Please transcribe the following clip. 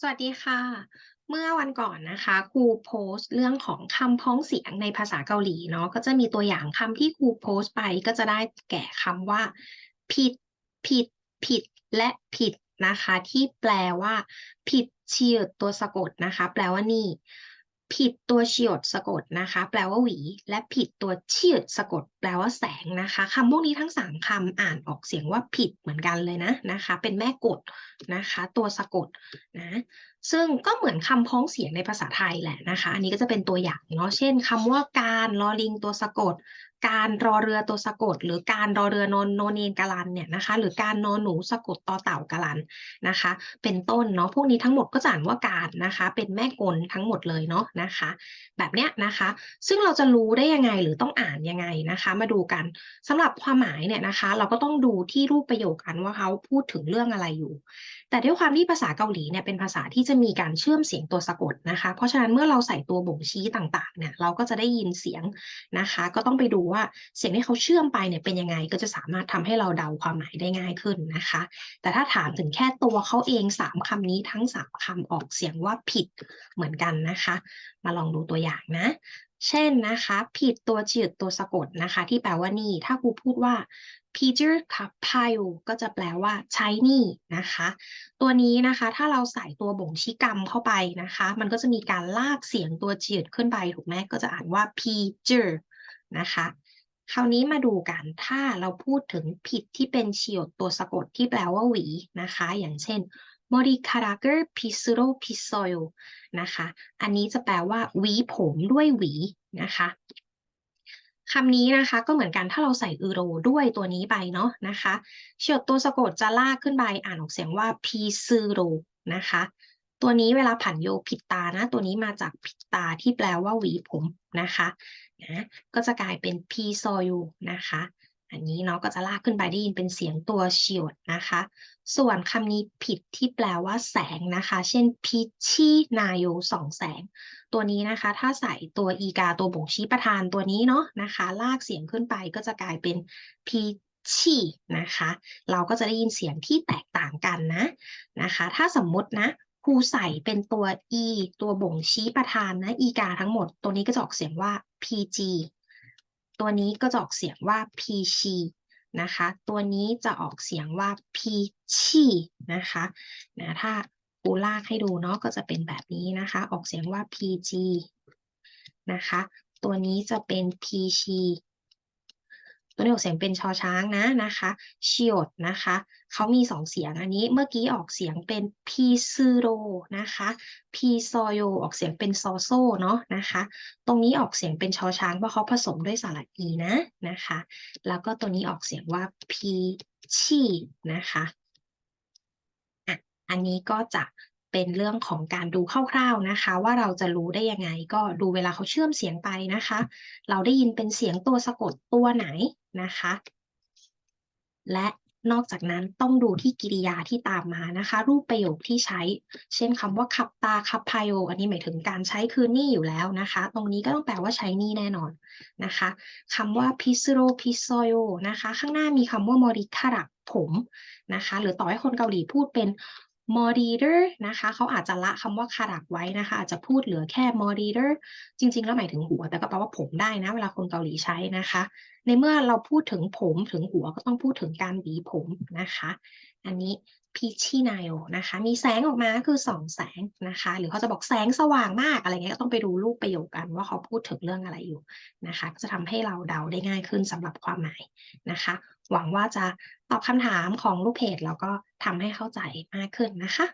สวัสดีค่ะ เมื่อวันก่อนนะคะครูโพสต์เรื่องของคำพ้องเสียงในภาษาเกาหลีเนาะก็จะมีตัวอย่างคำที่ครูโพสต์ไปก็จะได้แก่คำว่า ผิด ผิด ผิด และผิดนะคะ ที่แปลว่า ผิดเชียดตัวสะกดนะคะ แปลว่านี่ ผิดตัวเฉียดสะกดนะคะ แปลว่าหวี และผิดตัวเฉียดสะกด แปลว่าแสงนะคะคำพวกนี้ทั้งสามคำอ่านออกเสียงว่าผิดเหมือนกันเลยนะนะคะ เป็นแม่กฎนะคะ ตัวสะกดนะซึ่งก็เหมือนคำพ้องเสียงในภาษาไทยแหละนะคะ อันนี้ก็จะเป็นตัวอย่างเนาะเช่นคำว่าการลอลิงตัวสะกด การรอเรือตัวสะกด หรือการรอเรือนอนโนเนนกาลันเนี่ยนะคะหรือการนอนหนูสะกดต่อเต่ากาลันนะคะ เป็นต้นเนาะพวกนี้ทั้งหมดก็จะอ่านว่าการนะคะ เป็นแม่กลทั้งหมดเลยเนาะนะคะ แบบเนี้ยนะคะ ซึ่งเราจะรู้ได้ยังไงหรือต้องอ่านยังไงนะคะ มาดูกันสำหรับความหมายเนี่ยนะคะ เราก็ต้องดูที่รูปประโยคกันว่าเขาพูดถึงเรื่องอะไรอยู่ แต่ด้วยความที่ภาษาเกาหลีเนี่ยเป็นภาษาที่จะมีการเชื่อมเสียงตัวสะกดนะคะ เพราะฉะนั้นเมื่อเราใส่ตัวบ่งชี้ต่างๆเนี่ยเราก็จะได้ยินเสียงนะคะ ก็ต้องไปดูว่าเสียงที่เขาเชื่อมไปเนี่ยเป็นยังไงก็จะสามารถทำให้เราเดาความหมายได้ง่ายขึ้นนะคะ แต่ถ้าถามถึงแค่ตัวเขาเองสามคำนี้ทั้งสามคำออกเสียงว่าผิดเหมือนกันนะคะ มาลองดูตัวอย่างนะ เช่นนะคะ ผิดตัวจืดตัวสะกดนะคะ ที่แปลว่านี่ ถ้าครูพูดว่า Peter กับ Pile ก็จะแปลว่าใช้นี่นะคะ ตัวนี้นะคะถ้าเราใส่ตัวบ่งชี้กรรมเข้าไปนะคะ มันก็จะมีการลากเสียงตัวจืดขึ้นไปถูกไหมก็จะอ่านว่า Peter นะคะ คราวนี้มาดูกันถ้าเราพูดถึงผิดที่เป็นเฉียดตัวสะกดที่แปลว่าหวีนะคะ อย่างเช่นมอริคาราเกอร์พิซูโรพิซอยนะคะ อันนี้จะแปลว่าหวีผมด้วยหวีนะคะคำนี้นะคะก็เหมือนกันถ้าเราใส่อืโรด้วยตัวนี้ไปเนาะนะคะเฉียดตัวสะกดจะลากขึ้นไปอ่านออกเสียงว่าพีซึโรนะคะ ตัวนี้เวลาผันโยผิดตานะ ตัวนี้มาจากผิดตาที่แปลว่าหวีผมนะคะนะก็จะกลายเป็นพีโซยูนะคะ อันนี้เนาะก็จะลากขึ้นไปได้ยินเป็นเสียงตัวเฉียดนะคะ ส่วนคำนี้ผิดที่แปลว่าแสงนะคะ เช่นพิชีนายโยสองแสง ตัวนี้นะคะ ถ้าใส่ตัวอีกาตัวบ่งชี้ประธานตัวนี้เนาะนะคะ ลากเสียงขึ้นไปก็จะกลายเป็นพิชีนะคะ เราก็จะได้ยินเสียงที่แตกต่างกันนะนะคะ ถ้าสมมตินะ ครูใส่เป็นตัว e ตัวบ่งชี้ประธานนะอีกาทั้งหมด ตัวนี้ก็จะออกเสียงว่า pg ตัวนี้ก็จะออกเสียงว่า pc นะคะ ตัวนี้จะออกเสียงว่า peachy นะคะนะถ้าปูลากให้ดูเนาะก็จะเป็นแบบนี้นะคะ ออกเสียงว่า pg นะคะ ตัวนี้จะเป็น pc ตัวนี้ออกเสียงเป็นชอช้างนะนะคะชิโอดนะคะเขามีสองเสียงอันนี้เมื่อกี้ออกเสียงเป็นพีซูโรนะคะพีซอโยออกเสียงเป็นซอโซเนาะนะคะ ตรงนี้ออกเสียงเป็นชอช้างเพราะเขาผสมด้วยสระอีนะนะคะ แล้วก็ตัวนี้ออกเสียงว่าพีชีนะคะอะอันนี้ก็จะ เป็นเรื่องของการดูคร่าวๆนะคะ ว่าเราจะรู้ได้ยังไง ก็ดูเวลาเขาเชื่อมเสียงไปนะคะ เราได้ยินเป็นเสียงตัวสะกดตัวไหนนะคะ และนอกจากนั้นต้องดูที่กริยาที่ตามมานะคะ รูปประโยคที่ใช้ เช่นคำว่าขับตาขับพายโออันนี้หมายถึงการใช้คือนี่อยู่แล้วนะคะ ตรงนี้ก็ต้องแปลว่าใช้นี่แน่นอนนะคะคำว่าพิซโรพิซโยนะคะ ข้างหน้ามีคำว่ามอริคารักผมนะคะ หรือต่อให้คนเกาหลีพูดเป็น moderator นะคะเขาอาจจะละคำว่าคารักไว้นะคะ อาจจะพูดเหลือแค่ moderator จริง ๆ แล้วหมายถึงหัว แต่ก็แปลว่าผมได้นะ เวลาคนเกาหลีใช้นะคะ ในเมื่อเราพูดถึงผมถึงหัวก็ต้องพูดถึงการหวีผมนะคะ อันนี้ พีชีนายนะคะ มีแสงออกมาคือสองแสงนะคะ หรือเขาจะบอกแสงสว่างมากอะไรเงี้ยก็ต้องไปดูรูปประโยคกันว่าเขาพูดถึงเรื่องอะไรอยู่นะคะ ก็จะทำให้เราเดาได้ง่ายขึ้นสำหรับความหมายนะคะ หวังว่าจะตอบคำถามของลูกเพจแล้วก็ทำให้เข้าใจมากขึ้นนะคะ